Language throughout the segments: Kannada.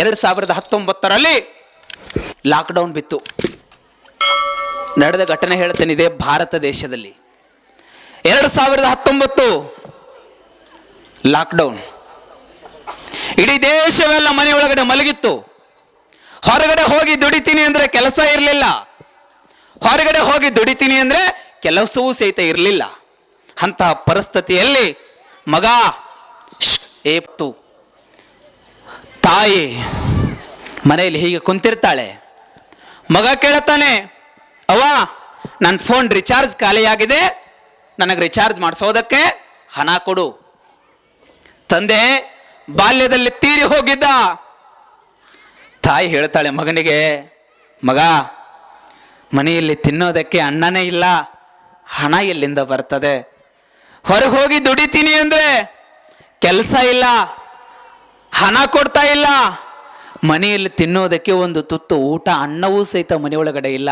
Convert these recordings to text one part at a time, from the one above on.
ಎರಡು ಸಾವಿರದ ಹತ್ತೊಂಬತ್ತರಲ್ಲಿ ಲಾಕ್ಡೌನ್ ಬಿತ್ತು. ನಡೆದ ಘಟನೆ ಹೇಳ್ತೇನೆ ಇದೆ ಭಾರತ ದೇಶದಲ್ಲಿ. ಎರಡು ಸಾವಿರದ ಹತ್ತೊಂಬತ್ತು ಲಾಕ್ಡೌನ್ ಇಡೀ ದೇಶವೆಲ್ಲ ಮನೆ ಒಳಗಡೆ ಮಲಗಿತ್ತು. ಹೊರಗಡೆ ಹೋಗಿ ದುಡಿತೀನಿ ಅಂದ್ರೆ ಕೆಲಸ ಇರಲಿಲ್ಲ. ಹೊರಗಡೆ ಹೋಗಿ ದುಡಿತೀನಿ ಅಂದ್ರೆ ಕೆಲಸವೂ ಸಹಿತ ಇರಲಿಲ್ಲ. ಅಂತಹ ಪರಿಸ್ಥಿತಿಯಲ್ಲಿ ಮಗ ಏಪ್ತು ತಾಯಿ ಮನೆಯಲ್ಲಿ ಹೀಗೆ ಕುಂತಿರ್ತಾಳೆ. ಮಗ ಕೇಳುತ್ತಾನೆ ಅವ ನನ್ನ ಫೋನ್ ರಿಚಾರ್ಜ್ ಖಾಲಿಯಾಗಿದೆ, ನನಗೆ ರಿಚಾರ್ಜ್ ಮಾಡಿಸೋದಕ್ಕೆ ಹಣ ಕೊಡು. ತಂದೆ, ಬಾಲ್ಯದಲ್ಲಿ ತೀರಿ ಹೋಗಿದ್ದ. ತಾಯಿ ಹೇಳ್ತಾಳೆ, ಮಗನಿಗೆ, ಮಗ, ಮನೆಯಲ್ಲಿ ತಿನ್ನೋದಕ್ಕೆ ಅಣ್ಣನೇ ಇಲ್ಲ, ಹಣ ಎಲ್ಲಿಂದ ಬರ್ತದೆ? ಹೊರಗೆ ಹೋಗಿ ದುಡಿತೀನಿ ಅಂದ್ರೆ ಕೆಲಸ ಇಲ್ಲ. ಹಣ ಕೊಡ್ತಾ ಇಲ್ಲ. ಮನೆಯಲ್ಲಿ ತಿನ್ನೋದಕ್ಕೆ ಒಂದು ತುತ್ತು ಊಟ ಅನ್ನವೂ ಸಹಿತ ಮನೆಯೊಳಗಡೆ ಇಲ್ಲ.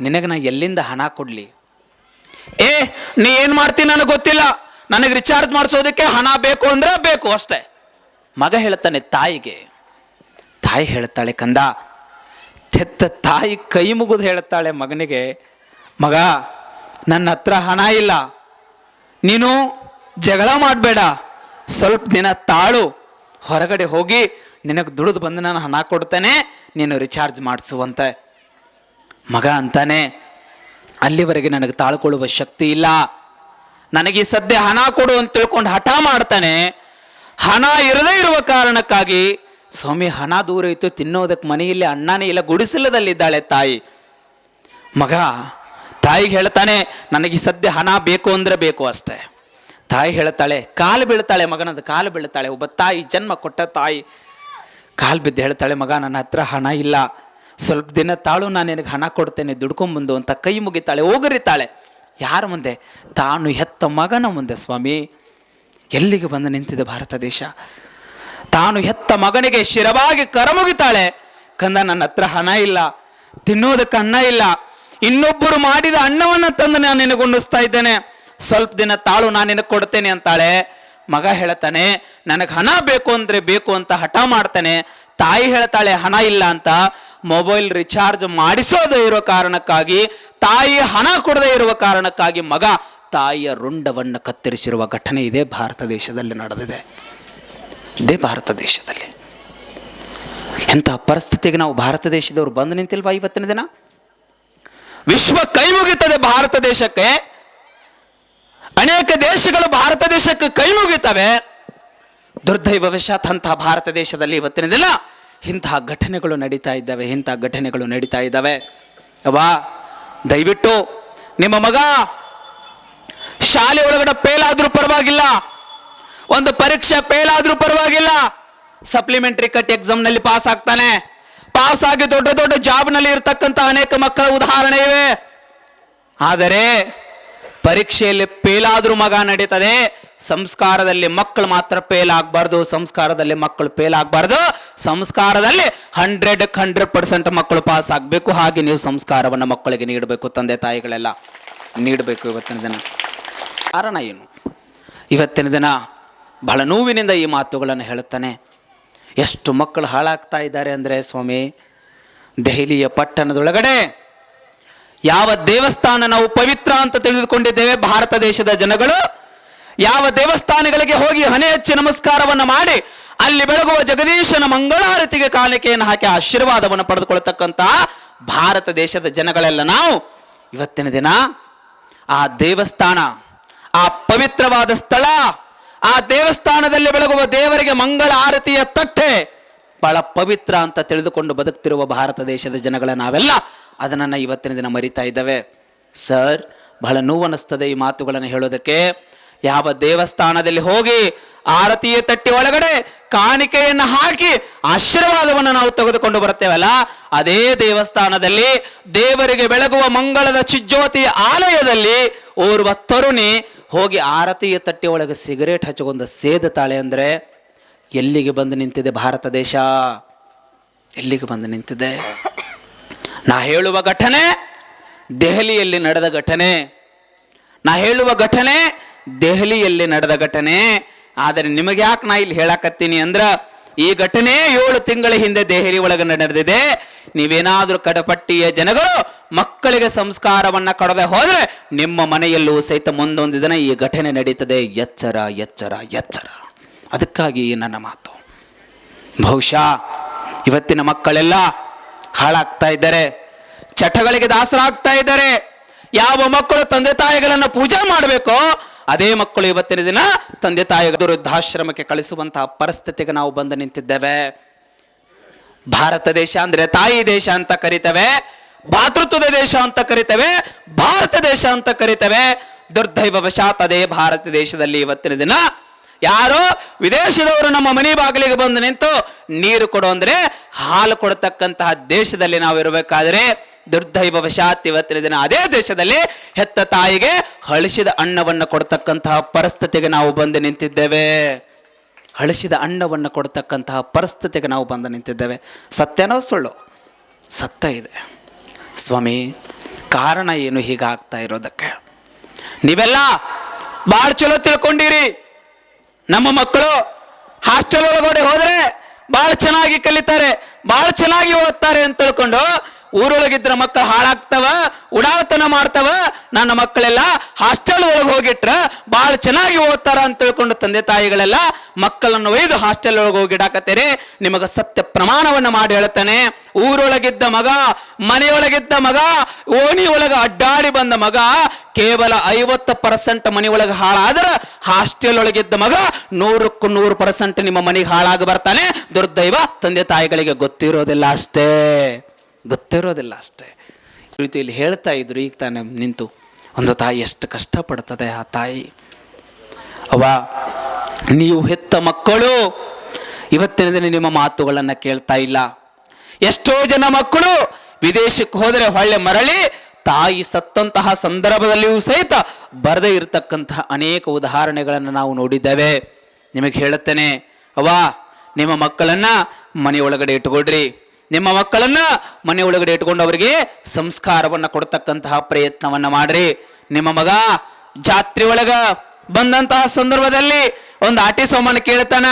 ನಿನಗೆ ನಾ ಎಲ್ಲಿಂದ ಹಣ ಕೊಡ್ಲಿ? ಏ, ನೀ ಏನು ಮಾಡ್ತೀನಿ ನನಗೆ ಗೊತ್ತಿಲ್ಲ. ನನಗೆ ರಿಚಾರ್ಜ್ ಮಾಡಿಸೋದಕ್ಕೆ ಹಣ ಬೇಕು ಅಂದ್ರೆ ಬೇಕು ಅಷ್ಟೇ. ಮಗ ಹೇಳ್ತಾನೆ ತಾಯಿಗೆ. ತಾಯಿ ಹೇಳ್ತಾಳೆ, ಕಂದ, ತೆತ್ತ ತಾಯಿ ಕೈ ಮುಗಿದು ಹೇಳ್ತಾಳೆ ಮಗನಿಗೆ, ಮಗ, ನನ್ನ ಹತ್ರ ಹಣ ಇಲ್ಲ. ನೀನು ಜಗಳ ಮಾಡಬೇಡ. ಸ್ವಲ್ಪ ದಿನ ತಾಳು. ಹೊರಗಡೆ ಹೋಗಿ ನಿನಗೆ ದುಡಿದು ಬಂದು ನಾನು ಹಣ ಕೊಡ್ತೇನೆ, ನೀನು ರಿಚಾರ್ಜ್ ಮಾಡಿಸುವಂತೆ. ಮಗ ಅಂತಾನೆ, ಅಲ್ಲಿವರೆಗೆ ನನಗೆ ತಾಳ್ಕೊಳ್ಳುವ ಶಕ್ತಿ ಇಲ್ಲ. ನನಗೆ ಸದ್ಯ ಹಣ ಕೊಡು ಅಂತ ತಿಳ್ಕೊಂಡು ಹಠ ಮಾಡ್ತಾನೆ. ಹಣ ಇರದೇ ಇರುವ ಕಾರಣಕ್ಕಾಗಿ, ಸ್ವಾಮಿ, ಹಣ ದೂರ ಇತ್ತು, ತಿನ್ನೋದಕ್ಕೆ ಮನೆಯಲ್ಲಿ ಅಣ್ಣನೇ ಇಲ್ಲ, ಗುಡಿಸಿಲ್ಲದಲ್ಲಿದ್ದಾಳೆ ತಾಯಿ. ಮಗ ತಾಯಿಗೆ ಹೇಳ್ತಾನೆ, ನನಗೆ ಸದ್ಯ ಹಣ ಬೇಕು ಅಂದ್ರೆ ಬೇಕು ಅಷ್ಟೇ. ತಾಯಿ ಹೇಳ್ತಾಳೆ, ಕಾಲು ಬೀಳ್ತಾಳೆ ಮಗನದು, ಕಾಲು ಬೀಳ್ತಾಳೆ. ಒಬ್ಬ ತಾಯಿ ಜನ್ಮ ಕೊಟ್ಟ ತಾಯಿ ಕಾಲು ಬಿದ್ದು ಹೇಳ್ತಾಳೆ, ಮಗ, ನನ್ನ ಹತ್ರ ಹಣ ಇಲ್ಲ. ಸ್ವಲ್ಪ ದಿನ ತಾಳು, ನಾನು ನಿನಗೆ ಹಣ ಕೊಡ್ತೇನೆ, ದುಡ್ಕೊಂಬಂದು ಅಂತ ಕೈ ಮುಗಿತಾಳೆ, ಹೋಗರಿತಾಳೆ. ಯಾರ ಮುಂದೆ? ತಾನು ಹೆತ್ತ ಮಗನ ಮುಂದೆ, ಸ್ವಾಮಿ. ಎಲ್ಲಿಗೆ ಬಂದು ನಿಂತಿದೆ ಭಾರತ ದೇಶ? ತಾನು ಹೆತ್ತ ಮಗನಿಗೆ ಶಿರವಾಗಿ ಕರಮುಗಿತಾಳೆ. ಕಂದ, ನನ್ನ ಹತ್ರ ಹಣ ಇಲ್ಲ. ತಿನ್ನೋದಕ್ಕೆ ಅನ್ನ ಇಲ್ಲ. ಇನ್ನೊಬ್ಬರು ಮಾಡಿದ ಅನ್ನವನ್ನು ತಂದು ನಾನು ನಿನಗೆ ಉಣ್ಣಿಸ್ತಾ ಇದ್ದೇನೆ. ಸ್ವಲ್ಪ ದಿನ ತಾಳು ನಾನು ನಿನಗೆ ಕೊಡ್ತೇನೆ ಅಂತಾಳೆ. ಮಗ ಹೇಳ್ತಾನೆ, ನನಗೆ ಹಣ ಬೇಕು ಅಂದರೆ ಬೇಕು ಅಂತ ಹಠ ಮಾಡ್ತಾನೆ. ತಾಯಿ ಹೇಳ್ತಾಳೆ, ಹಣ ಇಲ್ಲ ಅಂತ. ಮೊಬೈಲ್ ರಿಚಾರ್ಜ್ ಮಾಡಿಸೋದೇ ಇರೋ ಕಾರಣಕ್ಕಾಗಿ, ತಾಯಿ ಹಣ ಕೊಡದೇ ಇರುವ ಕಾರಣಕ್ಕಾಗಿ ಮಗ ತಾಯಿಯ ರುಂಡವನ್ನು ಕತ್ತರಿಸಿರುವ ಘಟನೆ ಇದೇ ಭಾರತ ದೇಶದಲ್ಲಿ ನಡೆದಿದೆ. ಇದೇ ಭಾರತ ದೇಶದಲ್ಲಿ. ಎಂಥ ಪರಿಸ್ಥಿತಿಗೆ ನಾವು ಭಾರತ ದೇಶದವರು ಬಂದು ನಿಂತಿಲ್ವಾ ಇವತ್ತಿನ ದಿನ? ವಿಶ್ವ ಕೈ ಮುಗಿತದೆ ಭಾರತ ದೇಶಕ್ಕೆ. ದೇಶಗಳು ಭಾರತ ದೇಶಕ್ಕೆ ಕೈ ಮುಗಿತವೆ. ದುರ್ದೈವವಶಾತ್ ಅಂತಹ ಭಾರತ ದೇಶದಲ್ಲಿ ಇವತ್ತಿನ ದಿನ ಇಂತಹ ಘಟನೆಗಳು ನಡೀತಾ ಇದ್ದಾವೆ ಇಂತಹ ಘಟನೆಗಳು ನಡೀತಾ ಇದ್ದಾವೆ. ಅವಾ ದಯವಿಟ್ಟು ನಿಮ್ಮ ಮಗ ಶಾಲೆ ಒಳಗಡೆ ಫೇಲ್ ಆದ್ರೂ ಪರವಾಗಿಲ್ಲ. ಒಂದು ಪರೀಕ್ಷೆ ಫೇಲ್ ಆದ್ರೂ ಪರವಾಗಿಲ್ಲ. ಸಪ್ಲಿಮೆಂಟರಿ ಕಟ್ ಎಕ್ಸಾಮ್ನಲ್ಲಿ ಪಾಸ್ ಆಗ್ತಾನೆ. ಪಾಸ್ ಆಗಿ ದೊಡ್ಡ ದೊಡ್ಡ ಜಾಬ್ನಲ್ಲಿ ಇರ್ತಕ್ಕಂಥ ಅನೇಕ ಮಕ್ಕಳ ಉದಾಹರಣೆ ಇವೆ. ಆದರೆ ಪರೀಕ್ಷೆಯಲ್ಲಿ ಫೇಲ್ ಆದ್ರೂ ಮಗ ನಡೀತದೆ. ಸಂಸ್ಕಾರದಲ್ಲಿ ಮಕ್ಕಳು ಮಾತ್ರ ಫೇಲ್ ಆಗಬಾರ್ದು ಸಂಸ್ಕಾರದಲ್ಲಿ ಮಕ್ಕಳು ಫೇಲ್ ಆಗಬಾರ್ದು ಸಂಸ್ಕಾರದಲ್ಲಿ ಹಂಡ್ರೆಡ್ ಹಂಡ್ರೆಡ್ ಪರ್ಸೆಂಟ್ ಮಕ್ಕಳು ಪಾಸ್ ಆಗಬೇಕು ಹಾಗೆ ನೀವು ಸಂಸ್ಕಾರವನ್ನು ಮಕ್ಕಳಿಗೆ ನೀಡಬೇಕು ತಂದೆ ತಾಯಿಗಳೆಲ್ಲ. ನೀಡಬೇಕು ಇವತ್ತಿನ ದಿನ. ಕಾರಣ ಏನು? ಇವತ್ತಿನ ದಿನ ಬಹಳ ನೋವಿನಿಂದ ಈ ಮಾತುಗಳನ್ನು ಹೇಳುತ್ತಾನೆ. ಎಷ್ಟು ಮಕ್ಕಳು ಹಾಳಾಗ್ತಾ ಇದ್ದಾರೆ ಅಂದರೆ ಸ್ವಾಮಿ, ದೆಹಲಿಯ ಪಟ್ಟಣದೊಳಗಡೆ ಯಾವ ದೇವಸ್ಥಾನ ನಾವು ಪವಿತ್ರ ಅಂತ ತಿಳಿದುಕೊಂಡಿದ್ದೇವೆ ಭಾರತ ದೇಶದ ಜನಗಳು? ಯಾವ ದೇವಸ್ಥಾನಗಳಿಗೆ ಹೋಗಿ ಹಣೆ ಹಚ್ಚಿ ನಮಸ್ಕಾರವನ್ನು ಮಾಡಿ ಅಲ್ಲಿ ಬೆಳಗುವ ಜಗದೀಶನ ಮಂಗಳಾರತಿಗೆ ಕಾಣಿಕೆಯನ್ನು ಹಾಕಿ ಆಶೀರ್ವಾದವನ್ನು ಪಡೆದುಕೊಳ್ತಕ್ಕಂತಹ ಭಾರತ ದೇಶದ ಜನಗಳೆಲ್ಲ ನಾವು. ಇವತ್ತಿನ ದಿನ ಆ ದೇವಸ್ಥಾನ, ಆ ಪವಿತ್ರವಾದ ಸ್ಥಳ, ಆ ದೇವಸ್ಥಾನದಲ್ಲಿ ಬೆಳಗುವ ದೇವರಿಗೆ ಮಂಗಳ ಆರತಿಯ ತಟ್ಟೆ ಬಹಳ ಪವಿತ್ರ ಅಂತ ತಿಳಿದುಕೊಂಡು ಬದುಕ್ತಿರುವ ಭಾರತ ದೇಶದ ಜನಗಳ ನಾವೆಲ್ಲ. ಅದನ್ನು ಇವತ್ತಿನ ದಿನ ಮರಿತಾ ಇದ್ದಾವೆ. ಸರ್, ಬಹಳ ನೋವನಿಸ್ತದೆ ಈ ಮಾತುಗಳನ್ನು ಹೇಳೋದಕ್ಕೆ. ಯಾವ ದೇವಸ್ಥಾನದಲ್ಲಿ ಹೋಗಿ ಆರತಿಯ ತಟ್ಟಿ ಒಳಗಡೆ ಕಾಣಿಕೆಯನ್ನು ಹಾಕಿ ಆಶೀರ್ವಾದವನ್ನು ನಾವು ತೆಗೆದುಕೊಂಡು ಬರುತ್ತೇವಲ್ಲ? ಅದೇ ದೇವಸ್ಥಾನದಲ್ಲಿ ದೇವರಿಗೆ ಬೆಳಗುವ ಮಂಗಳದ ಚಿಜ್ಯೋತಿಯ ಆಲಯದಲ್ಲಿ ಓರ್ವ ತರುಣಿ ಹೋಗಿ ಆರತಿಯ ತಟ್ಟಿ ಒಳಗೆ ಸಿಗರೇಟ್ ಹಚ್ಚಿಕೊಂಡು ಸೇದ ತಾಳೆ ಅಂದರೆ, ಎಲ್ಲಿಗೆ ಬಂದು ನಿಂತಿದೆ ಭಾರತ ದೇಶ? ಎಲ್ಲಿಗೆ ಬಂದು ನಿಂತಿದೆ? ನಾ ಹೇಳುವ ಘಟನೆ ದೆಹಲಿಯಲ್ಲಿ ನಡೆದ ಘಟನೆ. ನಾ ಹೇಳುವ ಘಟನೆ ದೆಹಲಿಯಲ್ಲಿ ನಡೆದ ಘಟನೆ. ಆದರೆ ನಿಮಗೆ ಯಾಕೆ ನಾ ಇಲ್ಲಿ ಹೇಳಕತ್ತೀನಿ ಅಂದ್ರ, ಈ ಘಟನೆ ಏಳು ತಿಂಗಳ ಹಿಂದೆ ದೆಹಲಿ ಒಳಗೆ ನಡೆದಿದೆ. ನೀವೇನಾದರೂ ಕಡಪಟ್ಟಿಯ ಜನಗಳು ಮಕ್ಕಳಿಗೆ ಸಂಸ್ಕಾರವನ್ನ ಕೊಡದೆ ಹೋದ್ರೆ ನಿಮ್ಮ ಮನೆಯಲ್ಲೂ ಸಹಿತ ಮುಂದೊಂದು ದಿನ ಈ ಘಟನೆ ನಡೀತದೆ. ಎಚ್ಚರ ಎಚ್ಚರ ಎಚ್ಚರ. ಅದಕ್ಕಾಗಿ ನನ್ನ ಮಾತು. ಬಹುಶಃ ಇವತ್ತಿನ ಮಕ್ಕಳೆಲ್ಲ ಹಾಳಾಗ್ತಾ ಇದ್ದಾರೆ. ಚಟಗಳಿಗೆ ದಾಸರಾಗ್ತಾ ಇದ್ದಾರೆ. ಯಾವ ಮಕ್ಕಳು ತಂದೆ ತಾಯಿಗಳನ್ನು ಪೂಜೆ ಮಾಡಬೇಕೋ, ಅದೇ ಮಕ್ಕಳು ಇವತ್ತಿನ ದಿನ ತಂದೆ ತಾಯಿಗಳ ವೃದ್ಧಾಶ್ರಮಕ್ಕೆ ಕಳಿಸುವಂತಹ ಪರಿಸ್ಥಿತಿಗೆ ನಾವು ಬಂದು ನಿಂತಿದ್ದೇವೆ. ಭಾರತ ದೇಶ ಅಂದ್ರೆ ತಾಯಿ ದೇಶ ಅಂತ ಕರಿತೇವೆ, ಭಾತೃತ್ವದ ದೇಶ ಅಂತ ಕರಿತೇವೆ, ಭಾರತ ದೇಶ ಅಂತ ಕರಿತೇವೆ. ದುರ್ದೈವವಶಾತ್ ಅದೇ ಭಾರತ ದೇಶದಲ್ಲಿ ಇವತ್ತಿನ ದಿನ ಯಾರೋ ವಿದೇಶದವರು ನಮ್ಮ ಮನೆ ಬಾಗಿಲಿಗೆ ಬಂದು ನಿಂತು ನೀರು ಕೊಡು ಅಂದ್ರೆ ಹಾಲು ಕೊಡತಕ್ಕಂತಹ ದೇಶದಲ್ಲಿ ನಾವು ಇರಬೇಕಾದ್ರೆ ದುರ್ದೈವವಶಾತ್ ಇವತ್ತಿನ ದಿನ ಅದೇ ದೇಶದಲ್ಲಿ ಹೆತ್ತ ತಾಯಿಗೆ ಹಳಿಸಿದ ಅನ್ನವನ್ನು ಕೊಡ್ತಕ್ಕಂತಹ ಪರಿಸ್ಥಿತಿಗೆ ನಾವು ಬಂದು ನಿಂತಿದ್ದೇವೆ. ಹಳಿಸಿದ ಅನ್ನವನ್ನು ಕೊಡ್ತಕ್ಕಂತಹ ಪರಿಸ್ಥಿತಿಗೆ ನಾವು ಬಂದು ನಿಂತಿದ್ದೇವೆ. ಸತ್ಯನೋ ಸುಳ್ಳು? ಸತ್ಯ ಇದೆ. ಸ್ವಾಮಿ, ಕಾರಣ ಏನು ಹೀಗಾಗ್ತಾ ಇರೋದಕ್ಕೆ? ನೀವೆಲ್ಲ ಭಾಳ ಚಲೋ ತಿಳ್ಕೊಂಡಿರಿ. ನಮ್ಮ ಮಕ್ಕಳು ಹಾಸ್ಟೆಲ್ ಒಳಗಡೆ ಹೋದ್ರೆ ಭಾಳ ಚೆನ್ನಾಗಿ ಕಲಿತಾರೆ ಭಾಳ ಚೆನ್ನಾಗಿ ಓದ್ತಾರೆ ಅಂತ ತಿಳ್ಕೊಂಡು ಊರೊಳಗಿದ್ರ ಮಕ್ಕಳು ಹಾಳಾಗ್ತವ ಉಡಾವತನ ಮಾಡ್ತವ, ನನ್ನ ಮಕ್ಕಳೆಲ್ಲ ಹಾಸ್ಟೆಲ್ ಒಳಗೆ ಹೋಗಿಟ್ರ ಭಾಳ ಚೆನ್ನಾಗಿ ಓದ್ತಾರ ಅಂತ ತಿಳ್ಕೊಂಡು ತಂದೆ ತಾಯಿಗಳೆಲ್ಲ ಮಕ್ಕಳನ್ನು ಒಯ್ದು ಹಾಸ್ಟೆಲ್ ಒಳಗೆ ಹೋಗಿಡಾಕತ್ತೀರಿ ನಿಮಗೆ ಸತ್ಯ ಪ್ರಮಾಣವನ್ನು ಮಾಡಿ ಹೇಳ್ತಾನೆ. ಊರೊಳಗಿದ್ದ ಮಗ, ಮನೆಯೊಳಗಿದ್ದ ಮಗ ಓಣಿ ಒಳಗೆ ಅಡ್ಡಾಡಿ ಬಂದ ಮಗ, ಕೇವಲ ಐವತ್ತು ಪರ್ಸೆಂಟ್ ಮನೆ ಒಳಗೆ ಹಾಳಾದ್ರೆ ಹಾಸ್ಟೆಲ್ ಒಳಗಿದ್ದ ಮಗ ನೂರಕ್ಕೂ ನೂರು ಪರ್ಸೆಂಟ್ ನಿಮ್ಮ ಮನೆಗೆ ಹಾಳಾಗಿ ಬರ್ತಾನೆ. ದುರ್ದೈವ ತಂದೆ ತಾಯಿಗಳಿಗೆ ಗೊತ್ತಿರೋದಿಲ್ಲ ಅಷ್ಟೇ. ಗೊತ್ತಿರೋದಿಲ್ಲ ಅಷ್ಟೇ. ಈ ರೀತಿಯಲ್ಲಿ ಹೇಳ್ತಾ ಇದ್ರು, ಈಗ ತಾನೇ ನಿಂತು. ಒಂದು ತಾಯಿ ಎಷ್ಟು ಕಷ್ಟಪಡ್ತದೆ ಆ ತಾಯಿ. ಅವ ನೀವು ಹೆತ್ತ ಮಕ್ಕಳು, ಇವತ್ತಿನ ದಿನ ನಿಮ್ಮ ಮಾತುಗಳನ್ನು ಕೇಳ್ತಾ ಇಲ್ಲ. ಎಷ್ಟೋ ಜನ ಮಕ್ಕಳು ವಿದೇಶಕ್ಕೆ ಹೋದರೆ ಹೊಳ್ಳೆ ಮರಳಿ ತಾಯಿ ಸತ್ತಂತಹ ಸಂದರ್ಭದಲ್ಲಿಯೂ ಸಹಿತ ಬರದೇ ಇರತಕ್ಕಂತಹ ಅನೇಕ ಉದಾಹರಣೆಗಳನ್ನು ನಾವು ನೋಡಿದ್ದೇವೆ. ನಿಮಗೆ ಹೇಳುತ್ತೇನೆ ಅವಾ ನಿಮ್ಮ ಮಕ್ಕಳನ್ನ ಮನೆ ಒಳಗಡೆ ಇಟ್ಕೊಳ್ರಿ ನಿಮ್ಮ ಮಕ್ಕಳನ್ನ ಮನೆ ಒಳಗಡೆ ಇಟ್ಕೊಂಡು ಅವರಿಗೆ ಸಂಸ್ಕಾರವನ್ನು ಕೊಡ್ತಕ್ಕಂತಹ ಪ್ರಯತ್ನವನ್ನ ಮಾಡ್ರಿ. ನಿಮ್ಮ ಮಗ ಜಾತ್ರೆ ಒಳಗ ಬಂದಂತಹ ಸಂದರ್ಭದಲ್ಲಿ ಒಂದು ಆಟಿ ಸೋಮನ ಕೇಳ್ತಾನ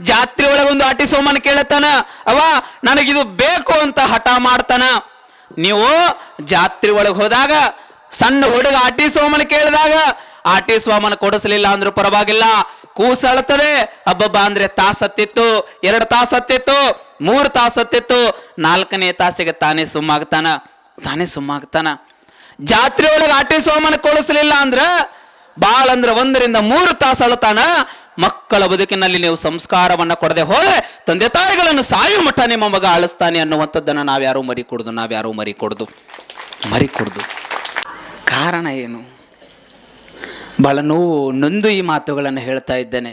ಜಾತ್ರೆ ಒಳಗೊಂದು ಆಟಿ ಸೋಮನ ಕೇಳತ್ತಾನ ಅವ ನನಗಿದು ಬೇಕು ಅಂತ ಹಠ ಮಾಡ್ತಾನ. ನೀವು ಜಾತ್ರೆ ಒಳಗೆ ಹೋದಾಗ, ಸಣ್ಣ ಹುಡುಗ ಆಟಿ ಸೋಮನ ಕೇಳಿದಾಗ, ಆಟಿ ಸೋಮನ ಕೊಡಿಸ್ಲಿಲ್ಲ ಅಂದ್ರೂ ಪರವಾಗಿಲ್ಲ. ಕೂಸಳ್ತದೆ. ಹಬ್ಬಬ್ಬ ಅಂದ್ರೆ ತಾಸತ್ತಿತ್ತು ಎರಡು ತಾಸತ್ತಿತ್ತು ಮೂರು ತಾಸತ್ತಿತ್ತು ನಾಲ್ಕನೇ ತಾಸಿಗೆ ತಾನೇ ಸುಮ್ಮಾಗ್ತಾನ. ತಾನೇ ಸುಮ್ಮಾಗ್ತಾನ. ಜಾತ್ರೆ ಒಳಗೆ ಆಟಿ ಸೋಮನ ಕೊಡಿಸ್ಲಿಲ್ಲ ಅಂದ್ರ ಬಾಳ ಅಂದ್ರ ಒಂದರಿಂದ ಮೂರು ತಾಸು ಅಳತಾನ. ಮಕ್ಕಳ ಬದುಕಿನಲ್ಲಿ ನೀವು ಸಂಸ್ಕಾರವನ್ನ ಕೊಡದೆ ಹೋದ್ರೆ ತಂದೆ ತಾಯಿಗಳನ್ನು ಸಾಯು ಮಠ ನಿಮ್ಮ ಮಗ ಅಳಿಸ್ತಾನೆ ಅನ್ನುವಂಥದ್ದನ್ನ ನಾವ್ಯಾರೂ ಮರಿ ಕೊಡುದು ಮರಿ ಕೊಡುದು ಕಾರಣ ಏನು? ಬಹಳ ನೋವು, ನೊಂದು ಈ ಮಾತುಗಳನ್ನು ಹೇಳ್ತಾ ಇದ್ದೇನೆ.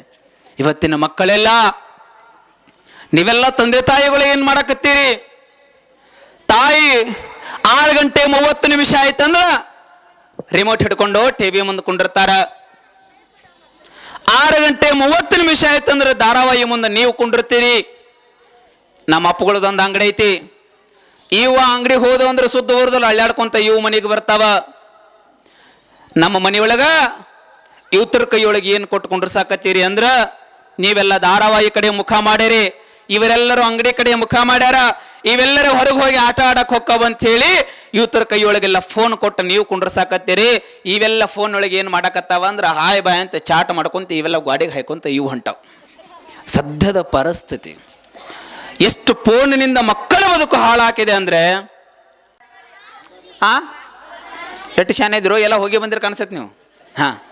ಇವತ್ತಿನ ಮಕ್ಕಳೆಲ್ಲ, ನೀವೆಲ್ಲ ತಂದೆ ತಾಯಿಗಳು ಏನು ಮಾಡಕತ್ತೀರಿ? ತಾಯಿ, ಆರು ಗಂಟೆ ಮೂವತ್ತು ನಿಮಿಷ ಆಯ್ತಂದ್ರ ರಿಮೋಟ್ ಹಿಡ್ಕೊಂಡು ಟಿವಿ ಮುಂದೆ ಕುಂಡಿರ್ತಾರ. ಆರು ಗಂಟೆ ಮೂವತ್ತು ನಿಮಿಷ ಆಯ್ತಂದ್ರೆ ಧಾರಾವಾಹಿ ಮುಂದೆ ನೀವು ಕುಂಡಿರ್ತೀರಿ. ನಮ್ಮ ಅಪ್ಪಗಳದೊಂದು ಅಂಗಡಿ ಐತಿ. ಇವ ಅಂಗಡಿ ಹೋದ ಅಂದ್ರೆ ಸುದ್ದ ಊರ್ದಲ್ಲಿ ಅಳ್ಳಾಡ್ಕೊಂತ ಇವು ಮನೆಗೆ ಬರ್ತಾವ. ನಮ್ಮ ಮನೆಯೊಳಗ ಇವತ್ತರ ಕೈಯೊಳಗೆ ಏನು ಕೊಟ್ಕೊಂಡ್ರು ಸಾಕತ್ತೀರಿ ಅಂದ್ರೆ ನೀವೆಲ್ಲ ಧಾರಾವಾಹಿ ಕಡೆ ಮುಖ ಮಾಡಿರಿ. ಇವರೆಲ್ಲರೂ ಅಂಗಡಿ ಕಡೆ ಮುಖ ಮಾಡ್ಯಾರ. ಇವೆಲ್ಲರೂ ಹೊರಗೆ ಹೋಗಿ ಆಟ ಆಡಕ್ ಹೇಳಿ ಇವತ್ತರ ಕೈಯೊಳಗೆಲ್ಲ ಫೋನ್ ಕೊಟ್ಟು ನೀವು ಕುಂಡ್ರಸಾಕತ್ತೀರಿ. ಇವೆಲ್ಲ ಫೋನ್ ಒಳಗೆ ಏನು ಮಾಡಕತ್ತಾವ ಅಂದ್ರೆ, ಹಾಯ್ ಬಾಯ್ ಅಂತ ಚಾಟ್ ಮಾಡ್ಕೊಂತ ಇವೆಲ್ಲ ಗಾಡಿಗೆ ಹಾಯ್ಕೊಂತ ಇವು ಹೊಂಟಾವ. ಸದ್ಯದ ಪರಿಸ್ಥಿತಿ. ಎಷ್ಟು ಫೋನಿನಿಂದ ಮಕ್ಕಳ ಬದುಕು ಹಾಳಾಕಿದೆ ಅಂದ್ರೆ ಹಾಂ ಎಟ್ಟು ಶಾನೆ ಇದ್ರು ಎಲ್ಲ ಹೋಗಿ ಬಂದಿರ ಕಾಣಿಸತ್ ನೀವು? ಹಾ.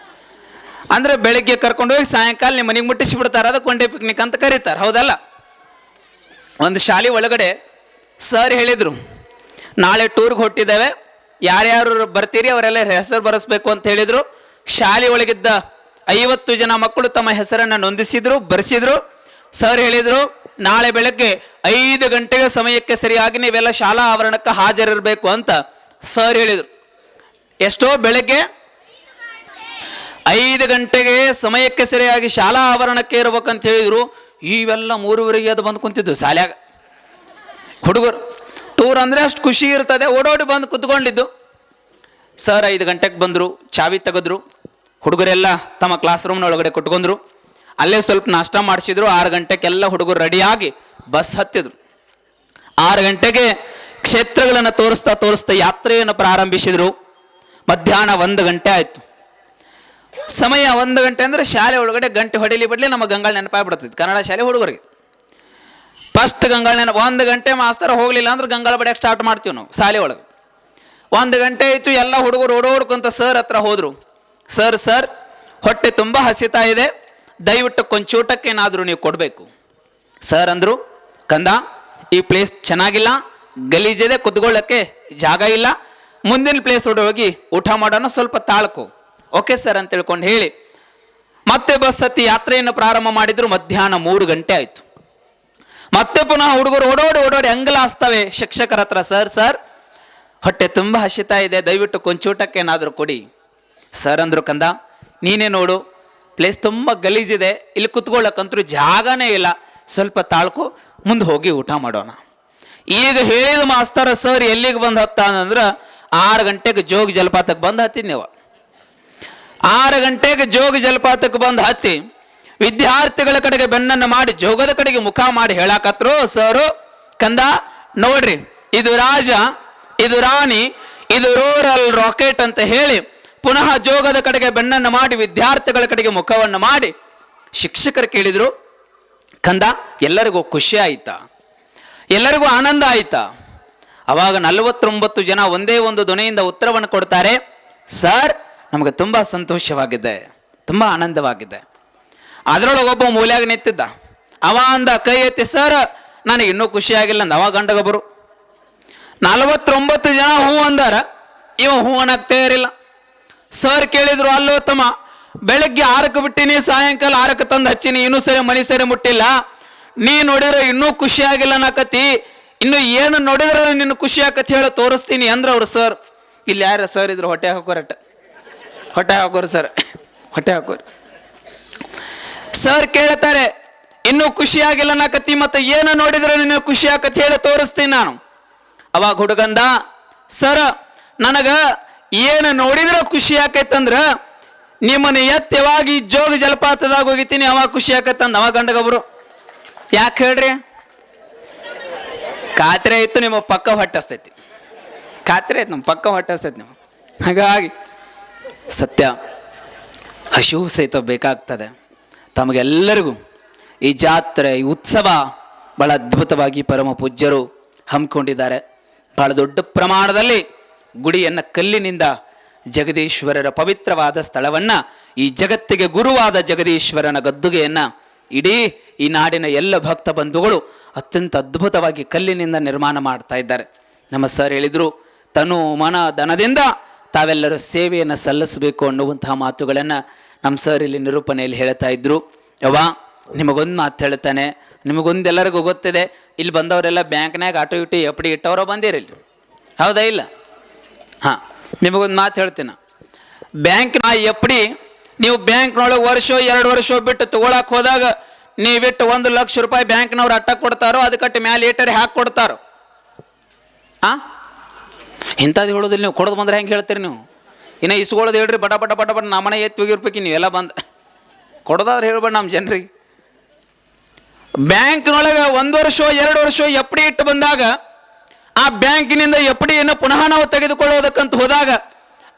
ಅಂದ್ರೆ ಬೆಳಿಗ್ಗೆ ಕರ್ಕೊಂಡು ಹೋಗಿ ಸಾಯಂಕಾಲ ನಿಮ್ಮ ಮನೆಗೆ ಮುಟ್ಟಿಸಿ ಬಿಡ್ತಾರ ಅದು ಕೊಂಡೆ ಪಿಕ್ನಿಕ್ ಅಂತ ಕರೀತಾರೆ. ಹೌದಲ್ಲ? ಒಂದು ಶಾಲೆ ಒಳಗಡೆ ಸರ್ ಹೇಳಿದರು, ನಾಳೆ ಟೂರ್ಗೆ ಹೊಟ್ಟಿದ್ದೇವೆ, ಯಾರ್ಯಾರು ಬರ್ತೀರಿ ಅವರೆಲ್ಲ ಹೆಸರು ಬರೆಸ್ಬೇಕು ಅಂತ ಹೇಳಿದರು. ಶಾಲೆ ಒಳಗಿದ್ದ ಐವತ್ತು ಜನ ಮಕ್ಕಳು ತಮ್ಮ ಹೆಸರನ್ನು ನೊಂದಿಸಿದರು, ಬರೆಸಿದ್ರು. ಸರ್ ಹೇಳಿದರು, ನಾಳೆ ಬೆಳಗ್ಗೆ ಐದು ಗಂಟೆಗೆ ಸಮಯಕ್ಕೆ ಸರಿಯಾಗಿ ನೀವೆಲ್ಲ ಶಾಲಾ ಆವರಣಕ್ಕೆ ಹಾಜರಿರಬೇಕು ಅಂತ ಸರ್ ಹೇಳಿದರು. ಎಷ್ಟೋ ಬೆಳಗ್ಗೆ ಐದು ಗಂಟೆಗೆ ಸಮಯಕ್ಕೆ ಸರಿಯಾಗಿ ಶಾಲಾ ಆವರಣಕ್ಕೆ ಇರ್ಬೇಕಂತ ಹೇಳಿದರು. ಇವೆಲ್ಲ ಮೂರುವರೆಗೆ ಅದು ಬಂದು ಕುಂತಿದ್ದು ಶಾಲ್ಯಾಗ. ಹುಡುಗರು. ಟೂರ್ ಅಂದರೆ ಅಷ್ಟು ಖುಷಿ ಇರ್ತದೆ. ಓಡೋಡಿ ಬಂದು ಕುತ್ಕೊಂಡಿದ್ದು. ಸರ್ ಐದು ಗಂಟೆಗೆ ಬಂದರು, ಚಾವಿ ತೆಗೆದ್ರು. ಹುಡುಗರೆಲ್ಲ ತಮ್ಮ ಕ್ಲಾಸ್ ರೂಮ್ನ ಒಳಗಡೆ ಕುಟ್ಕೊಂಡ್ರು ಅಲ್ಲೇ ಸ್ವಲ್ಪ ನಾಷ್ಟ ಮಾಡಿಸಿದ್ರು. ಆರು ಗಂಟೆಗೆಲ್ಲ ಹುಡುಗರು ರೆಡಿಯಾಗಿ ಬಸ್ ಹತ್ತಿದ್ರು. ಆರು ಗಂಟೆಗೆ ಕ್ಷೇತ್ರಗಳನ್ನು ತೋರಿಸ್ತಾ ತೋರಿಸ್ತಾ ಯಾತ್ರೆಯನ್ನು ಪ್ರಾರಂಭಿಸಿದರು. ಮಧ್ಯಾಹ್ನ ಒಂದು ಗಂಟೆ ಆಯಿತು. ಸಮಯ ಒಂದು ಗಂಟೆ ಅಂದರೆ ಶಾಲೆ ಒಳಗಡೆ ಗಂಟೆ ಹೊಡಿಲಿ ಬಿಡಲಿ ನಮ್ಮ ಗಂಗಾಳ ನೆನಪಾಗ್ಬಿಡ್ತೈತಿ ಕನ್ನಡ ಶಾಲೆ ಹುಡುಗರಿಗೆ. ಫಸ್ಟ್ ಗಂಗಾಳ ಒಂದು ಗಂಟೆ ಮಾಸ್ತರ ಹೋಗಲಿಲ್ಲ ಅಂದ್ರೆ ಗಂಗಾಳ ಬಡಿಯಕ್ಕೆ ಸ್ಟಾರ್ಟ್ ಮಾಡ್ತೀವಿ ನಾವು ಶಾಲೆ ಒಳಗೆ. ಒಂದು ಗಂಟೆ ಆಯಿತು ಎಲ್ಲ ಹುಡುಗರು ಓಡೋಡ್ಕೊಂತ ಸರ್ ಹತ್ರ ಹೋದರು. ಸರ್ ಸರ್ ಹೊಟ್ಟೆ ತುಂಬ ಹಸಿತಾ ಇದೆ. ದಯವಿಟ್ಟು ಕೊಂಚೂಟಕ್ಕೇನಾದರೂ ನೀವು ಕೊಡಬೇಕು. ಸರ್ ಅಂದರು, ಕಂದ, ಈ ಪ್ಲೇಸ್ ಚೆನ್ನಾಗಿಲ್ಲ. ಗಲೀಜಿದೆ ಕುತ್ಕೊಳ್ಳೋಕ್ಕೆ ಜಾಗ ಇಲ್ಲ. ಮುಂದಿನ ಪ್ಲೇಸ್ ಹೋಗಿ ಊಟ ಮಾಡೋಣ, ಸ್ವಲ್ಪ ತಾಳ್ಕು. ಓಕೆ ಸರ್ ಅಂತ ತಿಳ್ಕೊಂಡು ಹೇಳಿ ಮತ್ತೆ ಬಸ್ ಹತ್ತಿ ಯಾತ್ರೆಯನ್ನು ಪ್ರಾರಂಭ ಮಾಡಿದ್ರು ಮಧ್ಯಾಹ್ನ ಮೂರು ಗಂಟೆ ಆಯಿತು. ಮತ್ತೆ ಪುನಃ ಹುಡುಗರು ಓಡೋಡಿ ಓಡೋಡಿ ಅಂಗಲಾಸ್ತವೆ. ಶಿಕ್ಷಕರ ಹತ್ರ, ಸರ್ ಸರ್, ಹೊಟ್ಟೆ ತುಂಬ ಹಸಿತಾ ಇದೆ. ದಯವಿಟ್ಟು ಕೊಂಚೂಟಕ್ಕೇನಾದರೂ ಕೊಡಿ. ಸರ್, ಅಂದ್ರು ಕಂದ, ನೀನೇ ನೋಡು, ಪ್ಲೇಸ್ ತುಂಬ ಗಲೀಜಿದೆ. ಇಲ್ಲಿ ಕುತ್ಕೊಳ್ಳೋಕ್ಕಂತೂ ಜಾಗನೇ ಇಲ್ಲ. ಸ್ವಲ್ಪ ತಾಳ್ಕು, ಮುಂದೆ ಹೋಗಿ ಊಟ ಮಾಡೋಣ. ಈಗ ಹೇಳಿದ ಮಾಸ್ತರ, ಸರ್, ಎಲ್ಲಿಗೆ ಬಂದು ಹತ್ತ? ಅಂದ್ರೆ, ಆರು ಗಂಟೆಗೆ ಜೋಗ ಜಲಪಾತಕ್ಕೆ ಬಂದು ನೀವು. ಆರು ಗಂಟೆಗೆ ಜೋಗ ಜಲಪಾತಕ್ಕೆ ಬಂದು ಹತ್ತಿ. ವಿದ್ಯಾರ್ಥಿಗಳ ಕಡೆಗೆ ಬೆನ್ನನ್ನು ಮಾಡಿ, ಜೋಗದ ಕಡೆಗೆ ಮುಖ ಮಾಡಿ ಹೇಳಾಕತ್ರು ಸರು, ಕಂದ, ನೋಡ್ರಿ, ಇದು ರಾಜ, ಇದು ರಾಣಿ, ಇದು ರೋರಲ್ ರಾಕೆಟ್ ಅಂತ ಹೇಳಿ ಪುನಃ ಜೋಗದ ಕಡೆಗೆ ಬೆನ್ನನ್ನು ಮಾಡಿ, ವಿದ್ಯಾರ್ಥಿಗಳ ಕಡೆಗೆ ಮುಖವನ್ನು ಮಾಡಿ ಶಿಕ್ಷಕರು ಕೇಳಿದ್ರು, ಕಂದ, ಎಲ್ಲರಿಗೂ ಖುಷಿ ಆಯಿತಾ? ಎಲ್ಲರಿಗೂ ಆನಂದ ಆಯಿತಾ? ಅವಾಗ ನಲವತ್ತೊಂಬತ್ತು ಜನ ಒಂದೇ ಒಂದು ಧ್ವನಿಯಿಂದ ಉತ್ತರವನ್ನು ಕೊಡ್ತಾರೆ, ಸರ್, ನಮಗೆ ತುಂಬ ಸಂತೋಷವಾಗಿದೆ, ತುಂಬ ಆನಂದವಾಗಿದೆ. ಅದರೊಳಗೆ ಒಬ್ಬ ಮೂಲ್ಯಾಗ ನಿಂತಿದ್ದ. ಅವ ಅಂದ, ಕೈ ಎತ್ತಿ, ಸರ್, ನನಗೆ ಇನ್ನೂ ಖುಷಿ ಆಗಿಲ್ಲ ಅಂದ. ಅವ ಗಂಡಗೊಬ್ಬರು ನಲವತ್ತೊಂಬತ್ತು ಜನ ಹೂ ಅಂದಾರ. ಇವ ಹೂ ಅನ್ನಕ್ತೇ ಇರಲಿಲ್ಲ ಸರ್, ಕೇಳಿದ್ರು, ಅಲ್ಲೋ ತಮ್ಮ, ಬೆಳಗ್ಗೆ ಆರಕ್ಕೆ ಬಿಟ್ಟಿನಿ, ಸಾಯಂಕಾಲ ಆರಕ್ಕೆ ತಂದು ಹಚ್ಚಿನಿ, ಇನ್ನೂ ಸರಿ ಮನೆ ಸರಿ ಮುಟ್ಟಿಲ್ಲ. ನೀ ನೋಡಿದ್ರೆ ಇನ್ನೂ ಖುಷಿ ಆಗಿಲ್ಲ ನಾಕತಿ ಇನ್ನು ಏನು ನೋಡಿದ್ರೆ ನಿನ್ನ ಖುಷಿ ಆಕತಿ ಹೇಳಿ ತೋರಿಸ್ತೀನಿ ಅಂದ್ರೆ ಅವ್ರು, ಸರ್, ಇಲ್ಲಿ ಯಾರ ಸರ್ ಇದ್ರು, ಹೊಟ್ಟೆ ಹಾಕೋರಟ ಹೊಟ್ಟೆ ಹಾಕೋರು, ಸರ್. ಹೊಟ್ಟೆ ಹಾಕೋರು. ಸರ್ ಕೇಳ್ತಾರೆ, ಇನ್ನೂ ಖುಷಿ ಆಗಿಲ್ಲ ಕತ್ತಿ, ಮತ್ತೆ ಏನು ನೋಡಿದ್ರೆ ನಿನ್ನ ಖುಷಿ ಆಕತಿ ಹೇಳಿ ತೋರಿಸ್ತೀನಿ ನಾನು. ಅವಾಗ ಹುಡುಗಂದ, ಸರ್, ನನಗ ಏನು ನೋಡಿದ್ರೆ ಖುಷಿ ಆಕೈತಂದ್ರ ನಿಮ್ಮನ್ನ ಎತ್ತವಾಗಿ ಜೋಗ ಜಲಪಾತದಾಗ ಹೋಗಿತೀನಿ ಅವಾಗ ಖುಷಿ ಆಕತ್ತಂದ ಅವಾಗ ಗಂಡಗೊಬ್ರು ಯಾಕೆ ಹೇಳ್ರಿ? ಖಾತ್ರಿ ಇತ್ತು ನಿಮ್ಮ ಪಕ್ಕ ಹೊಟ್ಟಸ್ತೈತಿ. ಖಾತ್ರಿ ಆಯ್ತು ನಮ್ಮ ಪಕ್ಕ ಹೊಟ್ಟಸ್ತೈತಿ ನೀವು ಹಾಗಾಗಿ ಸತ್ಯ ಹಸಿವು ಸಹಿತ ಬೇಕಾಗ್ತದೆ. ತಮಗೆಲ್ಲರಿಗೂ ಈ ಜಾತ್ರೆ, ಈ ಉತ್ಸವ ಬಹಳ ಅದ್ಭುತವಾಗಿ ಪರಮ ಪೂಜ್ಯರು ಹಮ್ಮಿಕೊಂಡಿದ್ದಾರೆ. ಬಹಳ ದೊಡ್ಡ ಪ್ರಮಾಣದಲ್ಲಿ ಗುಡಿಯನ್ನು ಕಲ್ಲಿನಿಂದ ಜಗದೀಶ್ವರರ ಪವಿತ್ರವಾದ ಸ್ಥಳವನ್ನು, ಈ ಜಗತ್ತಿಗೆ ಗುರುವಾದ ಜಗದೀಶ್ವರನ ಗದ್ದುಗೆಯನ್ನು ಇಡೀ ಈ ನಾಡಿನ ಎಲ್ಲ ಭಕ್ತ ಬಂಧುಗಳು ಅತ್ಯಂತ ಅದ್ಭುತವಾಗಿ ಕಲ್ಲಿನಿಂದ ನಿರ್ಮಾಣ ಮಾಡ್ತಾ ಇದ್ದಾರೆ. ನಮ್ಮ ಸರ್ ಹೇಳಿದರು, ತನು ಮನ ದನದಿಂದ ತಾವೆಲ್ಲರೂ ಸೇವೆಯನ್ನು ಸಲ್ಲಿಸಬೇಕು ಅನ್ನುವಂತಹ ಮಾತುಗಳನ್ನು ನಮ್ಮ ಸರ್ ಇಲ್ಲಿ ನಿರೂಪಣೆಯಲ್ಲಿ ಹೇಳ್ತಾ ಇದ್ರು, ಯವ್ವ, ನಿಮಗೊಂದು ಮಾತು ಹೇಳ್ತಾನೆ. ನಿಮಗೊಂದು ಎಲ್ಲರಿಗೂ ಗೊತ್ತಿದೆ, ಇಲ್ಲಿ ಬಂದವರೆಲ್ಲ ಬ್ಯಾಂಕ್ನಾಗ ಆಟೋ ಇಟ್ಟು ಎಪ್ಪಡಿ ಇಟ್ಟವರೋ ಬಂದಿರಲ್ಲ ಹೌದಾ ಇಲ್ಲ? ಹಾಂ, ನಿಮಗೊಂದು ಮಾತು ಹೇಳ್ತೀನಿ. ಬ್ಯಾಂಕ್ನ ಎಫ್ ಡಿ, ನೀವು ಬ್ಯಾಂಕ್ನೊಳಗೆ ವರ್ಷ, ಎರಡು ವರ್ಷ ಬಿಟ್ಟು ತಗೊಳಕ್ ಹೋದಾಗ ನೀವಿಟ್ಟು ಒಂದು ಲಕ್ಷ ರೂಪಾಯಿ ಬ್ಯಾಂಕ್ನವ್ರು ಅಟ್ಟ ಕೊಡ್ತಾರೋ ಅದಕ್ಕೆ ಮ್ಯಾಲೆ ಏಟರ್ ಹಾಕಿ ಕೊಡ್ತಾರೋ? ಆ? ಇಂಥದ್ದು ಹೇಳೋದಿಲ್ಲ, ನೀವು ಕೊಡೋದು ಬಂದ್ರೆ ಹೆಂಗೆ ಹೇಳ್ತೀರಿ ನೀವು? ಇನ್ನು ಇಸ್ಕೊಳ್ಳೋದು ಹೇಳ್ರಿ ಬಟ ಬಟ ಬಟ ಬಟ ನಮ್ಮನೆ ಎತ್ತಿ ಹೋಗಿರ್ಬೇಕು ನೀವೆಲ್ಲ ಬಂದು. ಕೊಡೋದಾದ್ರೆ ಹೇಳ್ಬೇಡ ನಮ್ಮ ಜನರಿಗೆ. ಬ್ಯಾಂಕ್ನೊಳಗೆ ಒಂದು ವರ್ಷ, ಎರಡು ವರ್ಷ ಎಫ್ ಡಿ ಇಟ್ಟು ಬಂದಾಗ, ಆ ಬ್ಯಾಂಕಿನಿಂದ ಎಫ್ ಡಿಯನ್ನು ಪುನಃ ನಾವು ತೆಗೆದುಕೊಳ್ಳೋದಕ್ಕಂತ ಹೋದಾಗ,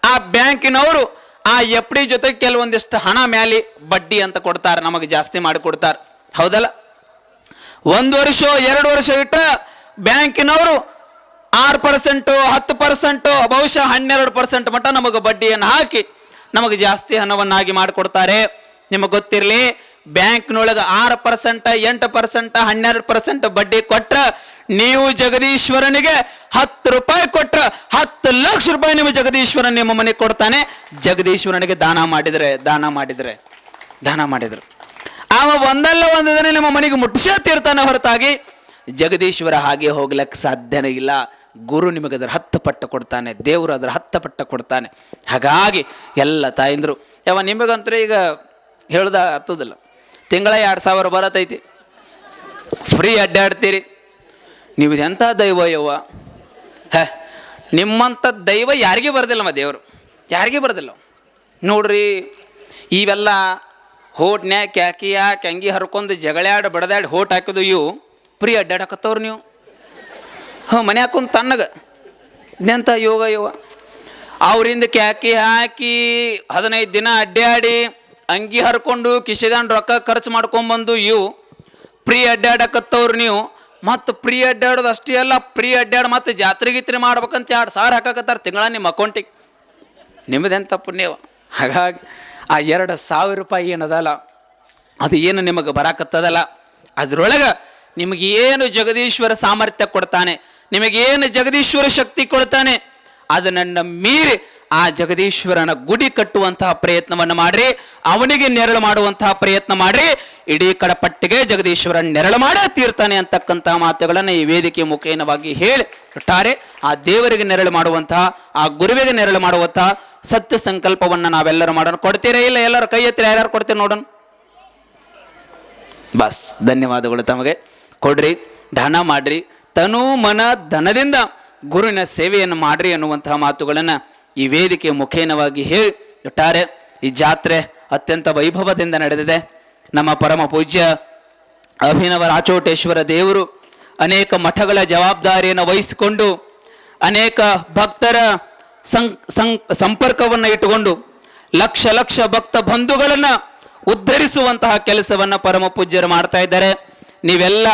ಆ ಬ್ಯಾಂಕಿನವರು ಆ ಎಫ್ ಡಿ ಜೊತೆಗೆ ಕೆಲವೊಂದಿಷ್ಟು ಹಣ ಮ್ಯಾಲಿ ಬಡ್ಡಿ ಅಂತ ಕೊಡ್ತಾರೆ, ನಮಗೆ ಜಾಸ್ತಿ ಮಾಡಿ ಕೊಡ್ತಾರೆ. ಹೌದಲ್ಲ? ಒಂದು ವರ್ಷ, ಎರಡು ವರ್ಷ ಇಟ್ಟ ಬ್ಯಾಂಕಿನವರು ಆರು ಪರ್ಸೆಂಟು, ಹತ್ತು ಪರ್ಸೆಂಟು, ಬಹುಶಃ ಹನ್ನೆರಡು ಪರ್ಸೆಂಟ್ ಮಟ್ಟ ನಮಗೆ ಬಡ್ಡಿಯನ್ನು ಹಾಕಿ ನಮಗೆ ಜಾಸ್ತಿ ಹಣವನ್ನಾಗಿ ಮಾಡಿಕೊಡ್ತಾರೆ. ನಿಮಗೆ ಗೊತ್ತಿರಲಿ, ಬ್ಯಾಂಕ್ನೊಳಗೆ ಆರು ಪರ್ಸೆಂಟ್, ಎಂಟು ಪರ್ಸೆಂಟ್, ಹನ್ನೆರಡು ಪರ್ಸೆಂಟ್ ಬಡ್ಡಿ ಕೊಟ್ರ ನೀವು ಜಗದೀಶ್ವರನಿಗೆ ಹತ್ತು ರೂಪಾಯಿ ಕೊಟ್ರ ಹತ್ತು ಲಕ್ಷ ರೂಪಾಯಿ ನೀವು ಜಗದೀಶ್ವರನ್ ನಿಮ್ಮ ಮನೆಗೆ ಕೊಡ್ತಾನೆ. ಜಗದೀಶ್ವರನಿಗೆ ದಾನ ಮಾಡಿದರೆ, ದಾನ ಮಾಡಿದ್ರೆ, ದಾನ ಮಾಡಿದ್ರು. ಅವ ಒಂದಲ್ಲ ಒಂದು ನಿಮ್ಮ ಮನೆಗೆ ಮುಟ್ಟಿಸೇ ತೀರ್ತಾನೆ ಹೊರತಾಗಿ ಜಗದೀಶ್ವರ ಹಾಗೆ ಹೋಗ್ಲಿಕ್ಕೆ ಸಾಧ್ಯನೇ ಇಲ್ಲ. ಗುರು ನಿಮಗೆ ಅದರ ಹತ್ತು ಪಟ್ಟ ಕೊಡ್ತಾನೆ, ದೇವರು ಅದರ ಹತ್ತು ಪಟ್ಟ ಕೊಡ್ತಾನೆ. ಹಾಗಾಗಿ ಎಲ್ಲ ತಾಯಂದರು ಯಾವ ನಿಮಗಂತೂ ಈಗ ಹೇಳ್ದ ಹತ್ತದಿಲ್ಲ. ತಿಂಗಳ ಎರಡು ಸಾವಿರ ಬರತೈತಿ. ಫ್ರೀ ಅಡ್ಡಾಡ್ತೀರಿ. ನೀವು ಎಂಥ ದೈವ ಯವ್ವ? ಹ ನಿಮ್ಮಂಥ ದೈವ ಯಾರಿಗೂ ಬರೋದಿಲ್ಲಮ್ಮ ದೇವರು. ಯಾರಿಗೂ ಬರೋದಿಲ್ಲ ನೋಡ್ರಿ, ಇವೆಲ್ಲ ಹೋಟ್ನ್ಯಾಗ ಕ್ಯಾಕಿಯ ಕಂಗಿ ಹರ್ಕೊಂಡು ಜಗಳಾಡಿ ಬಡದಾಡಿ ಹೋಟ್ ಹಾಕಿದು ಇವು ಫ್ರೀ ಅಡ್ಡಾಡಕತ್ತವ್ರು ನೀವು. ಹಾಂ, ಮನೆ ಹಾಕೊಂಡು ತಣ್ಣಗೆ. ಇದೆಂತ ಯೋಗ ಯೋಗ. ಅವರಿಂದ ಕ್ಯಾಕಿ ಹಾಕಿ ಹದಿನೈದು ದಿನ ಅಡ್ಡಾಡಿ ಅಂಗಿ ಹರ್ಕೊಂಡು ಕಿಶೆದಾನ್ ರೊಕ್ಕ ಖರ್ಚು ಮಾಡ್ಕೊಂಬಂದು ಇವು. ಪ್ರೀ ಅಡ್ಡಾಡಕತ್ತವ್ರು ನೀವು. ಮತ್ತು ಪ್ರೀ ಅಡ್ಡಾಡೋದು ಅಷ್ಟೇ ಅಲ್ಲ ಪ್ರೀ ಅಡ್ಡಾಡಿ ಮತ್ತು ಜಾತ್ರೆ ಗೀತ್ರೆ ಮಾಡ್ಬೇಕಂತ ಎರಡು ಸಾವಿರ ಹಾಕಕತ್ತಾರೆ ತಿಂಗಳ ನಿಮ್ಮ ಅಕೌಂಟಿಗೆ. ನಿಮ್ಮದೆಂತ ಪುಣ್ಯವ? ಹಾಗಾಗಿ ಆ ಎರಡು ಸಾವಿರ ರೂಪಾಯಿ ಏನದಲ್ಲ? ಅದು ಏನು ನಿಮಗೆ ಬರಾಕತ್ತದಲ್ಲ? ಅದರೊಳಗೆ ನಿಮಗೆ ಏನು ಜಗದೀಶ್ವರ ಸಾಮರ್ಥ್ಯ ಕೊಡ್ತಾನೆ? ನಿಮಗೇನು ಜಗದೀಶ್ವರ ಶಕ್ತಿ ಕೊಡ್ತಾನೆ? ಅದನ್ನು ಮೀರಿ ಆ ಜಗದೀಶ್ವರನ ಗುಡಿ ಕಟ್ಟುವಂತಹ ಪ್ರಯತ್ನವನ್ನು ಮಾಡ್ರಿ, ಅವನಿಗೆ ನೆರಳು ಮಾಡುವಂತಹ ಪ್ರಯತ್ನ ಮಾಡ್ರಿ. ಇಡೀ ಕಡಪಟ್ಟಿಗೆ ಜಗದೀಶ್ವರ ನೆರಳು ಮಾಡೇ ತೀರ್ತಾನೆ ಅಂತಕ್ಕಂತಹ ಮಾತುಗಳನ್ನು ಈ ವೇದಿಕೆ ಮುಖೇನವಾಗಿ ಹೇಳಿ ಒಟ್ಟಾರೆ ಆ ದೇವರಿಗೆ ನೆರಳು ಮಾಡುವಂತಹ, ಆ ಗುರುವಿಗೆ ನೆರಳು ಮಾಡುವಂತಹ ಸತ್ಯ ಸಂಕಲ್ಪವನ್ನು ನಾವೆಲ್ಲರೂ ಮಾಡೋಣ. ಕೊಡ್ತೀರಾ ಇಲ್ಲ ಎಲ್ಲರೂ? ಕೈ ಎತ್ತಿರ ಯಾರ್ಯಾರು ಕೊಡ್ತೀರಿ ನೋಡೋಣ. ಬಸ್, ಧನ್ಯವಾದಗಳು ತಮಗೆ. ಕೊಡ್ರಿ, ದಾನ ಮಾಡ್ರಿ, ತನು ಮನ ಧನದಿಂದ ಗುರುವಿನ ಸೇವೆಯನ್ನು ಮಾಡ್ರಿ ಅನ್ನುವಂತಹ ಮಾತುಗಳನ್ನು ಈ ವೇದಿಕೆ ಮುಖೇನವಾಗಿ ಹೇಳಿ ಇಟ್ಟಾರೆ. ಈ ಜಾತ್ರೆ ಅತ್ಯಂತ ವೈಭವದಿಂದ ನಡೆದಿದೆ. ನಮ್ಮ ಪರಮ ಪೂಜ್ಯ ಅಭಿನವ ರಾಚೋಟೇಶ್ವರ ದೇವರು ಅನೇಕ ಮಠಗಳ ಜವಾಬ್ದಾರಿಯನ್ನು ವಹಿಸಿಕೊಂಡು ಅನೇಕ ಭಕ್ತರ ಸಂ, ಸಂಪರ್ಕವನ್ನು ಇಟ್ಟುಕೊಂಡು ಲಕ್ಷ ಲಕ್ಷ ಭಕ್ತ ಬಂಧುಗಳನ್ನು ಉದ್ಧರಿಸುವಂತಹ ಕೆಲಸವನ್ನು ಪರಮ ಪೂಜ್ಯರು ಮಾಡ್ತಾ ಇದ್ದಾರೆ. ನೀವೆಲ್ಲ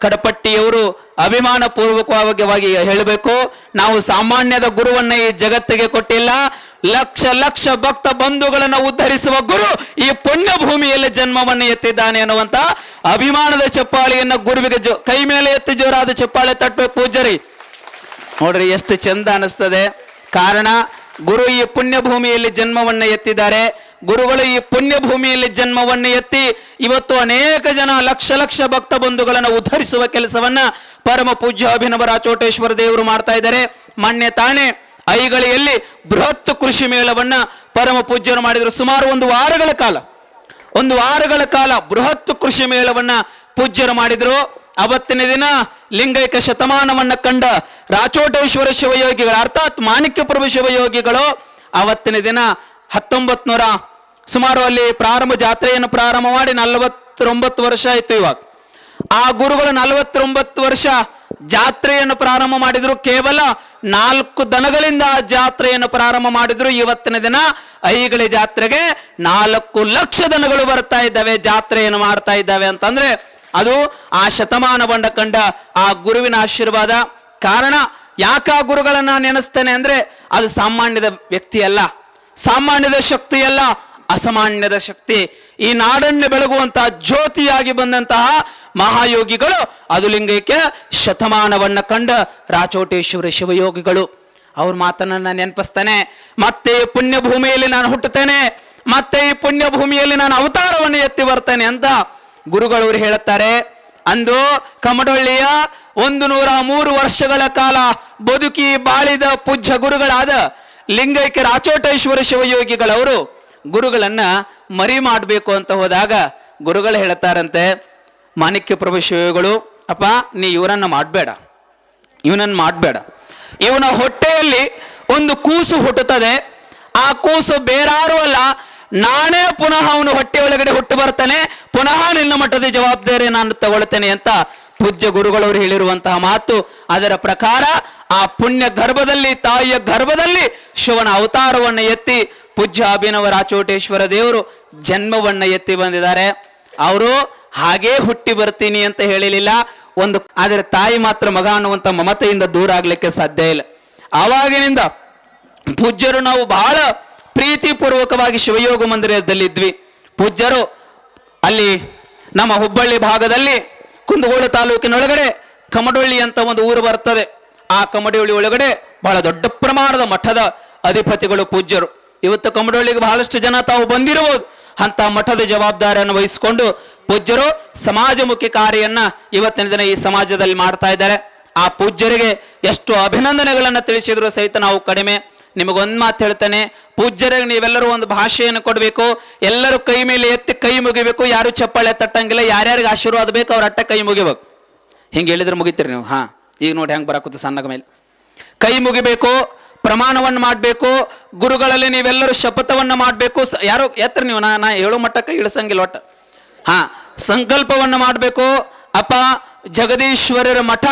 ಕಡಪಟ್ಟಿಯವರು ಅಭಿಮಾನ ಪೂರ್ವಕವಾಗಿ ಹೇಳಬೇಕು, ನಾವು ಸಾಮಾನ್ಯದ ಗುರುವನ್ನ ಈ ಜಗತ್ತಿಗೆ ಕೊಟ್ಟಿಲ್ಲ. ಲಕ್ಷ ಲಕ್ಷ ಭಕ್ತ ಬಂಧುಗಳನ್ನು ಉದ್ಧರಿಸುವ ಗುರು ಈ ಪುಣ್ಯ ಭೂಮಿಯಲ್ಲಿ ಜನ್ಮವನ್ನು ಎತ್ತಿದ್ದಾನೆ ಅನ್ನುವಂತ ಅಭಿಮಾನದ ಚಪ್ಪಾಳಿಯನ್ನ ಗುರುವಿಗೆ ಜೋ, ಕೈ ಮೇಲೆ ಎತ್ತಿ ಜೋರಾದ ಚಪ್ಪಾಳೆ ತಟ್ಟಬೇಕು ಪೂಜರಿ ನೋಡ್ರಿ ಎಷ್ಟು ಚಂದ ಅನಿಸ್ತದೆ. ಕಾರಣ, ಗುರು ಈ ಪುಣ್ಯ ಭೂಮಿಯಲ್ಲಿ ಜನ್ಮವನ್ನು ಎತ್ತಿದ್ದಾರೆ. ಗುರುಗಳು ಈ ಪುಣ್ಯ ಭೂಮಿಯಲ್ಲಿ ಜನ್ಮವನ್ನು ಎತ್ತಿ ಇವತ್ತು ಅನೇಕ ಜನ ಲಕ್ಷ ಲಕ್ಷ ಭಕ್ತ ಬಂಧುಗಳನ್ನು ಉದ್ಧರಿಸುವ ಕೆಲಸವನ್ನ ಪರಮ ಪೂಜ್ಯ ಅಭಿನವ ರಾಚೋಟೇಶ್ವರ ದೇವರು ಮಾಡ್ತಾ ಇದ್ದಾರೆ. ಮಾನ್ಯ ತಾಣೆ ಐಗಳಿಯಲ್ಲಿ ಬೃಹತ್ ಕೃಷಿ ಮೇಳವನ್ನ ಪರಮ ಪೂಜ್ಯರು ಮಾಡಿದರು. ಸುಮಾರು ಒಂದು ವಾರಗಳ ಕಾಲ, ಒಂದು ವಾರಗಳ ಕಾಲ ಬೃಹತ್ ಕೃಷಿ ಮೇಳವನ್ನ ಪೂಜ್ಯರು ಮಾಡಿದ್ರು. ಅವತ್ತಿನ ದಿನ ಲಿಂಗೈಕ ಶತಮಾನವನ್ನ ಕಂಡ ರಾಚೋಟೇಶ್ವರ ಶಿವಯೋಗಿಗಳು, ಅರ್ಥಾತ್ ಮಾಣಿಕ್ಯ ಪ್ರಭು ಶಿವಯೋಗಿಗಳು ಅವತ್ತಿನ ದಿನ ಹತ್ತೊಂಬತ್ ನೂರ ಸುಮಾರು ಅಲ್ಲಿ ಪ್ರಾರಂಭ ಜಾತ್ರೆಯನ್ನು ಪ್ರಾರಂಭ ಮಾಡಿ ನಲವತ್ತೊಂಬತ್ತು ವರ್ಷ ಆಯ್ತು ಇವಾಗ. ಆ ಗುರುಗಳು ನಲವತ್ತೊಂಬತ್ತು ವರ್ಷ ಜಾತ್ರೆಯನ್ನು ಪ್ರಾರಂಭ ಮಾಡಿದ್ರು. ಕೇವಲ ನಾಲ್ಕು ದನಗಳಿಂದ ಆ ಜಾತ್ರೆಯನ್ನು ಪ್ರಾರಂಭ ಮಾಡಿದ್ರು. ಇವತ್ತಿನ ದಿನ ಐಗಳ ಜಾತ್ರೆಗೆ ನಾಲ್ಕು ಲಕ್ಷ ದನಗಳು ಬರ್ತಾ ಇದ್ದಾವೆ, ಜಾತ್ರೆಯನ್ನು ಮಾಡ್ತಾ ಇದ್ದಾವೆ ಅಂತಂದ್ರೆ ಅದು ಆ ಶತಮಾನ ಬಂಡ ಕಂಡ ಆ ಗುರುವಿನ ಆಶೀರ್ವಾದ. ಕಾರಣ ಯಾಕ ಆ ಗುರುಗಳನ್ನ ನೆನೆಸ್ತೇನೆ ಅಂದ್ರೆ ಅದು ಸಾಮಾನ್ಯದ ವ್ಯಕ್ತಿಯಲ್ಲ, ಸಾಮಾನ್ಯದ ಶಕ್ತಿ ಅಲ್ಲ ಅಸಾಮಾನ್ಯದ ಶಕ್ತಿ. ಈ ನಾಡನ್ನು ಬೆಳಗುವಂತಹ ಜ್ಯೋತಿಯಾಗಿ ಬಂದಂತಹ ಮಹಾಯೋಗಿಗಳು ಅದು ಲಿಂಗೈಕ್ಯ ಶತಮಾನವನ್ನ ಕಂಡ ರಾಚೋಟೇಶ್ವರ ಶಿವಯೋಗಿಗಳು. ಅವ್ರ ಮಾತನ್ನ ನಾನು ನೆನಪಿಸ್ತಾನೆ. ಮತ್ತೆ ಈ ಪುಣ್ಯ ಭೂಮಿಯಲ್ಲಿ ನಾನು ಹುಟ್ಟುತ್ತೇನೆ. ಮತ್ತೆ ಈ ಪುಣ್ಯ ಭೂಮಿಯಲ್ಲಿ ನಾನು ಅವತಾರವನ್ನು ಎತ್ತಿ ಬರ್ತೇನೆ ಅಂತ ಗುರುಗಳವರು ಹೇಳುತ್ತಾರೆ. ಅಂದು ಕಮಡೊಳ್ಳಿಯ ಒಂದು ನೂರ ಮೂರು ವರ್ಷಗಳ ಕಾಲ ಬದುಕಿ ಬಾಳಿದ ಪೂಜ್ಯ ಗುರುಗಳಾದ ಲಿಂಗೈಕ್ಯ ರಾಚೋಟೇಶ್ವರ ಶಿವಯೋಗಿಗಳವರು ಗುರುಗಳನ್ನ ಮರಿ ಮಾಡಬೇಕು ಅಂತ ಹೋದಾಗ ಗುರುಗಳು ಹೇಳ್ತಾರಂತೆ ಮಾಣಿಕ್ಯ ಪ್ರಭು ಶಿವಗಳು, ಅಪ್ಪ, ನೀ ಇವರನ್ನ ಮಾಡಬೇಡ. ಇವನನ್ನು ಮಾಡಬೇಡ. ಇವನ ಹೊಟ್ಟೆಯಲ್ಲಿ ಒಂದು ಕೂಸು ಹುಟ್ಟುತ್ತದೆ. ಆ ಕೂಸು ಬೇರಾರು ಅಲ್ಲ, ನಾನೇ ಪುನಃ ಅವನು ಹೊಟ್ಟೆ ಒಳಗಡೆ ಹುಟ್ಟು ಬರ್ತಾನೆ, ಪುನಃ ನಿನ್ನ ಮಟ್ಟದ ಜವಾಬ್ದಾರಿ ನಾನು ತಗೊಳ್ತೇನೆ ಅಂತ ಪೂಜ್ಯ ಗುರುಗಳವರು ಹೇಳಿರುವಂತಹ ಮಾತು ಅದರ ಪ್ರಕಾರ ಆ ಪುಣ್ಯ ಗರ್ಭದಲ್ಲಿ, ತಾಯಿಯ ಗರ್ಭದಲ್ಲಿ ಶಿವನ ಅವತಾರವನ್ನು ಎತ್ತಿ ಪೂಜ್ಯ ಅಭಿನವ ರಾಚೋಟೇಶ್ವರ ದೇವರು ಜನ್ಮವನ್ನ ಎತ್ತಿ ಬಂದಿದ್ದಾರೆ. ಅವರು ಹಾಗೇ ಹುಟ್ಟಿ ಬರ್ತೀನಿ ಅಂತ ಹೇಳಲಿಲ್ಲ. ಒಂದು, ಆದರೆ ತಾಯಿ ಮಾತ್ರ ಮಗ ಅನ್ನುವಂಥ ಮಮತೆಯಿಂದ ದೂರ ಆಗ್ಲಿಕ್ಕೆ ಸಾಧ್ಯ ಇಲ್ಲ. ಆವಾಗಿನಿಂದ ಪೂಜ್ಯರು ನಾವು ಬಹಳ ಪ್ರೀತಿಪೂರ್ವಕವಾಗಿ ಶಿವಯೋಗ ಮಂದಿರದಲ್ಲಿದ್ವಿ. ಪೂಜ್ಯರು ಅಲ್ಲಿ ನಮ್ಮ ಹುಬ್ಬಳ್ಳಿ ಭಾಗದಲ್ಲಿ ಕುಂದಗೋಳ ತಾಲೂಕಿನೊಳಗಡೆ ಕಮಡೊಳ್ಳಿ ಅಂತ ಒಂದು ಊರು ಬರ್ತದೆ. ಆ ಕಮಡೊಳ್ಳಿ ಒಳಗಡೆ ಬಹಳ ದೊಡ್ಡ ಪ್ರಮಾಣದ ಮಠದ ಅಧಿಪತಿಗಳು ಪೂಜ್ಯರು. ಇವತ್ತು ಕಮಡೊಳ್ಳಿಗೆ ಬಹಳಷ್ಟು ಜನ ತಾವು ಬಂದಿರಬಹುದು. ಅಂತ ಮಠದ ಜವಾಬ್ದಾರಿಯನ್ನು ವಹಿಸಿಕೊಂಡು ಪೂಜ್ಯರು ಸಮಾಜಮುಖಿ ಕಾರ್ಯನ್ನ ಇವತ್ತಿನ ದಿನ ಈ ಸಮಾಜದಲ್ಲಿ ಮಾಡ್ತಾ ಇದ್ದಾರೆ. ಆ ಪೂಜ್ಯರಿಗೆ ಎಷ್ಟು ಅಭಿನಂದನೆಗಳನ್ನ ತಿಳಿಸಿದ್ರು ಸಹಿತ ನಾವು ಕಡಿಮೆ ನಿಮಗೊಂದು ಮಾತು ಹೇಳ್ತಾನೆ, ಪೂಜ್ಯರಿಗೆ ನೀವೆಲ್ಲರೂ ಒಂದು ಭಾಷೆಯನ್ನು ಕೊಡಬೇಕು, ಎಲ್ಲರೂ ಕೈ ಮೇಲೆ ಎತ್ತಿ ಕೈ ಮುಗಿಬೇಕು, ಯಾರು ಚಪ್ಪಾಳೆ ತಟ್ಟಂಗಿಲ್ಲ, ಯಾರ್ಯಾರಿಗೆ ಆಶೀರ್ವಾದ ಬೇಕು ಅವ್ರ ಅಟ್ಟ ಕೈ ಮುಗಿಬೇಕು. ಹಿಂಗೆ ಹೇಳಿದ್ರೆ ಮುಗಿತೀರಿ ನೀವು, ಹಾ, ಈಗ ನೋಡಿ ಹೆಂಗೆ ಬರಕುತ್ತೆ ಸಣ್ಣಗ ಮೇಲೆ. ಕೈ ಮುಗಿಬೇಕು, ಪ್ರಮಾಣವನ್ನು ಮಾಡಬೇಕು, ಗುರುಗಳಲ್ಲಿ ನೀವೆಲ್ಲರೂ ಶಪಥವನ್ನು ಮಾಡಬೇಕು ಯಾರೋ, ಎತ್ತರ ನೀವು, ನಾ ನಾ ಹೇಳೋ ಮಟ್ಟಕ್ಕೆ ಇಳಿಸಂಗಿಲ್ಲ ಒಟ್ಟು. ಹಾ, ಸಂಕಲ್ಪವನ್ನು ಮಾಡಬೇಕು, ಅಪ್ಪ ಜಗದೀಶ್ವರರ ಮಠ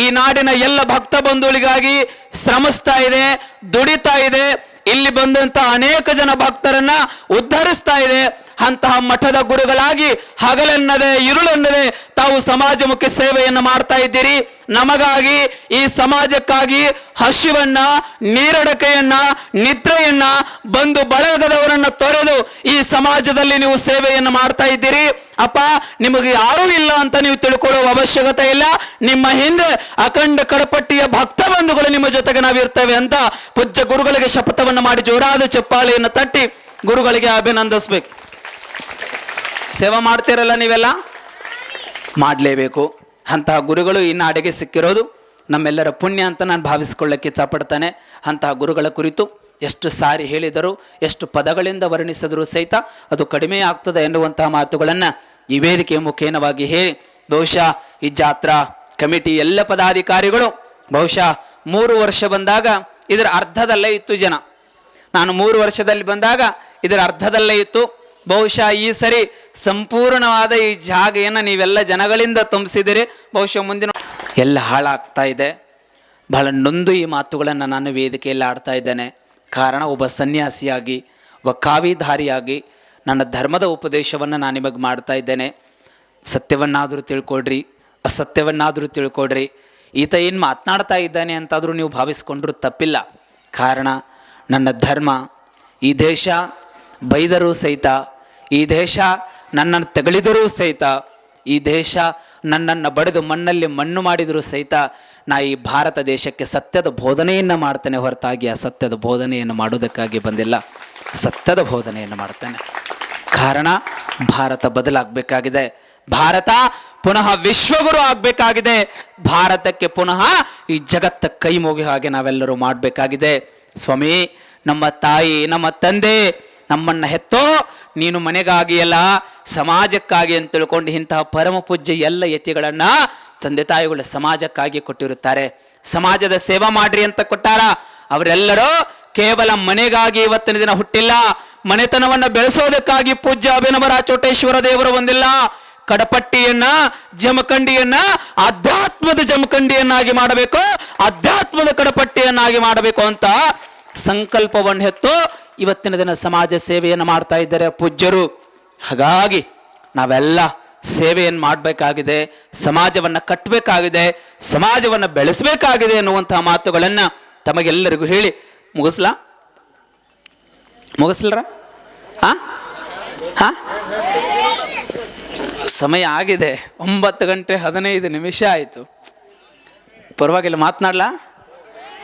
ಈ ನಾಡಿನ ಎಲ್ಲ ಭಕ್ತ ಬಂಧುಗಳಿಗಾಗಿ ಶ್ರಮಿಸ್ತಾ ಇದೆ, ದುಡಿತಾ ಇದೆ. ಇಲ್ಲಿ ಬಂದಂತ ಅನೇಕ ಜನ ಭಕ್ತರನ್ನ ಉದ್ಧರಿಸ್ತಾ ಇದೆ. ಅಂತಹ ಮಠದ ಗುರುಗಳಾಗಿ ಹಗಲೆನ್ನದೆ ഇരുಳೆನ್ನದೆ ತಾವು ಸಮಾಜಮುಖಿ ಸೇವೆಯನ್ನು ಮಾಡ್ತಾ ಇದ್ದೀರಿ. ನಮಗಾಗಿ ಈ ಸಮಾಜಕ್ಕಾಗಿ ಹಸಿವನ್ನ, ನೀರಡಕೆಯನ್ನ, ನಿದ್ರೆಯನ್ನ ಬಂದು ಬಳಗದವರನ್ನ ತೊರೆದು ಈ ಸಮಾಜದಲ್ಲಿ ನೀವು ಸೇವೆಯನ್ನು ಮಾಡ್ತಾ ಇದ್ದೀರಿ. ಅಪ್ಪ, ನಿಮಗೆ ಯಾರೂ ಇಲ್ಲ ಅಂತ ನೀವು ತಿಳ್ಕೊಳ್ಳುವ ಅವಶ್ಯಕತೆ ಇಲ್ಲ. ನಿಮ್ಮ ಹಿಂದೆ ಅಖಂಡ ಕಡಪಟ್ಟಿಯ ಭಕ್ತ ಬಂಧುಗಳು ನಿಮ್ಮ ಜೊತೆಗೆ ನಾವಿರ್ತೇವೆ ಅಂತ ಪೂಜ್ಯ ಗುರುಗಳಿಗೆ ಶಪಥವನ್ನು ಮಾಡಿ ಜೋರಾದ ಚಪ್ಪಾಳೆಯನ್ನು ತಟ್ಟಿ ಗುರುಗಳಿಗೆ ಅಭಿನಂದಿಸ್ಬೇಕು. ಸೇವಾ ಮಾಡ್ತೀರಲ್ಲ ನೀವೆಲ್ಲ? ಮಾಡಲೇಬೇಕು. ಅಂತಹ ಗುರುಗಳು ಈ ನಾಡಿಗೆ ಸಿಕ್ಕಿರೋದು ನಮ್ಮೆಲ್ಲರ ಪುಣ್ಯ ಅಂತ ನಾನು ಭಾವಿಸ್ಕೊಳ್ಳೋಕ್ಕೆ ಇಚ್ಛಪಡ್ತಾನೆ. ಅಂತಹ ಗುರುಗಳ ಕುರಿತು ಎಷ್ಟು ಸಾರಿ ಹೇಳಿದರು, ಎಷ್ಟು ಪದಗಳಿಂದ ವರ್ಣಿಸಿದರೂ ಸಹಿತ ಅದು ಕಡಿಮೆ ಆಗ್ತದೆ ಎನ್ನುವಂತಹ ಮಾತುಗಳನ್ನು ಈ ವೇದಿಕೆಯ ಮುಖೇನವಾಗಿ ಹೇಳಿ, ಬಹುಶಃ ಈ ಜಾತ್ರಾ ಕಮಿಟಿ ಎಲ್ಲ ಪದಾಧಿಕಾರಿಗಳು ಬಹುಶಃ ಮೂರು ವರ್ಷ ಬಂದಾಗ ಇದರ ಅರ್ಧದಲ್ಲೇ ಇತ್ತು ಜನ. ನಾನು ಮೂರು ವರ್ಷದಲ್ಲಿ ಬಂದಾಗ ಇದರ ಅರ್ಧದಲ್ಲೇ ಇತ್ತು. ಬಹುಶಃ ಈ ಸರಿ ಸಂಪೂರ್ಣವಾದ ಈ ಜಾಗೆಯನ್ನು ನೀವೆಲ್ಲ ಜನಗಳಿಂದ ತುಂಬಿಸಿದಿರಿ ಬಹುಶಃ ಮುಂದಿನ ಎಲ್ಲ ಹಾಳಾಗ್ತಾ ಇದೆ. ಬಹಳ ನೊಂದು ಈ ಮಾತುಗಳನ್ನು ನಾನು ವೇದಿಕೆಯಲ್ಲಿ ಆಡ್ತಾ ಇದ್ದೇನೆ. ಕಾರಣ ಒಬ್ಬ ಸನ್ಯಾಸಿಯಾಗಿ, ಒಬ್ಬ ಕಾವಿಧಾರಿಯಾಗಿ ನನ್ನ ಧರ್ಮದ ಉಪದೇಶವನ್ನು ನಾನು ನಿಮಗೆ ಮಾಡ್ತಾ ಇದ್ದೇನೆ. ಸತ್ಯವನ್ನಾದರೂ ತಿಳ್ಕೊಡ್ರಿ, ಅಸತ್ಯವನ್ನಾದರೂ ತಿಳ್ಕೊಡ್ರಿ. ಈತ ಏನು ಮಾತನಾಡ್ತಾ ಇದ್ದಾನೆ ಅಂತಾದರೂ ನೀವು ಭಾವಿಸ್ಕೊಂಡ್ರೂ ತಪ್ಪಿಲ್ಲ. ಕಾರಣ ನನ್ನ ಧರ್ಮ, ಈ ದೇಶ ಬೈದರೂ ಸಹಿತ, ಈ ದೇಶ ನನ್ನನ್ನು ತೆಗಳಿದರೂ ಸಹಿತ, ಈ ದೇಶ ನನ್ನನ್ನು ಬಡಿದು ಮಣ್ಣಲ್ಲಿ ಮಣ್ಣು ಮಾಡಿದರೂ ಸಹಿತ ನಾ ಈ ಭಾರತ ದೇಶಕ್ಕೆ ಸತ್ಯದ ಬೋಧನೆಯನ್ನು ಮಾಡ್ತೇನೆ ಹೊರತಾಗಿ ಆ ಸತ್ಯದ ಬೋಧನೆಯನ್ನು ಮಾಡೋದಕ್ಕಾಗಿ ಬಂದಿಲ್ಲ. ಸತ್ಯದ ಬೋಧನೆಯನ್ನು ಮಾಡ್ತೇನೆ. ಕಾರಣ ಭಾರತ ಬದಲಾಗಬೇಕಾಗಿದೆ. ಭಾರತ ಪುನಃ ವಿಶ್ವಗುರು ಆಗಬೇಕಾಗಿದೆ. ಭಾರತಕ್ಕೆ ಪುನಃ ಈ ಜಗತ್ತ ಕೈ ಮುಗಿ ಹಾಗೆ ನಾವೆಲ್ಲರೂ ಮಾಡಬೇಕಾಗಿದೆ. ಸ್ವಾಮಿ, ನಮ್ಮ ತಾಯಿ, ನಮ್ಮ ತಂದೆ ನಮ್ಮನ್ನ ಹೆತ್ತೋ ನೀನು ಮನೆಗಾಗಿ ಅಲ್ಲ ಸಮಾಜಕ್ಕಾಗಿ ಅಂತ ತಿಳ್ಕೊಂಡು ಇಂತಹ ಪರಮ ಪೂಜ್ಯ ಎಲ್ಲ ಯತಿಗಳನ್ನ ತಂದೆ ತಾಯಿಗಳು ಸಮಾಜಕ್ಕಾಗಿ ಕೊಟ್ಟಿರುತ್ತಾರೆ. ಸಮಾಜದ ಸೇವಾ ಮಾಡ್ರಿ ಅಂತ ಕೊಟ್ಟಾರ. ಅವರೆಲ್ಲರೂ ಕೇವಲ ಮನೆಗಾಗಿ ಇವತ್ತಿನ ದಿನ ಹುಟ್ಟಿಲ್ಲ. ಮನೆತನವನ್ನ ಬೆಳೆಸೋದಕ್ಕಾಗಿ ಪೂಜ್ಯ ಅಭಿನವರ ಚೋಟೇಶ್ವರ ದೇವರು ಬಂದಿಲ್ಲ. ಕಡಪಟ್ಟಿಯನ್ನ, ಜಮಖಂಡಿಯನ್ನ, ಅಧ್ಯಾತ್ಮದ ಜಮಖಂಡಿಯನ್ನಾಗಿ ಮಾಡಬೇಕು, ಅಧ್ಯಾತ್ಮದ ಕಡಪಟ್ಟಿಯನ್ನಾಗಿ ಮಾಡಬೇಕು ಅಂತ ಸಂಕಲ್ಪವನ್ನು ಹೆತ್ತು ಇವತ್ತಿನ ದಿನ ಸಮಾಜ ಸೇವೆಯನ್ನು ಮಾಡ್ತಾ ಇದ್ದಾರೆ ಪೂಜ್ಯರು. ಹಾಗಾಗಿ ನಾವೆಲ್ಲ ಸೇವೆಯನ್ನು ಮಾಡಬೇಕಾಗಿದೆ, ಸಮಾಜವನ್ನು ಕಟ್ಟಬೇಕಾಗಿದೆ ಸಮಾಜವನ್ನು ಬೆಳೆಸಬೇಕಾಗಿದೆ ಎನ್ನುವಂತಹ ಮಾತುಗಳನ್ನು ತಮಗೆಲ್ಲರಿಗೂ ಹೇಳಿ ಮುಗಿಸ್ಲಾ. ಮುಗಿಸ್ಲರ? ಹಾ ಸಮಯ ಆಗಿದೆ, ಒಂಬತ್ತು ಗಂಟೆ ಹದಿನೈದು ನಿಮಿಷ ಆಯಿತು. ಪರವಾಗಿಲ್ಲ, ಮಾತನಾಡ್ಲಾ?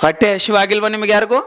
ಹೊಟ್ಟೆ ಹಸಿವಾಗಿಲ್ವಾ ನಿಮಗೆ ಯಾರಿಗೂ?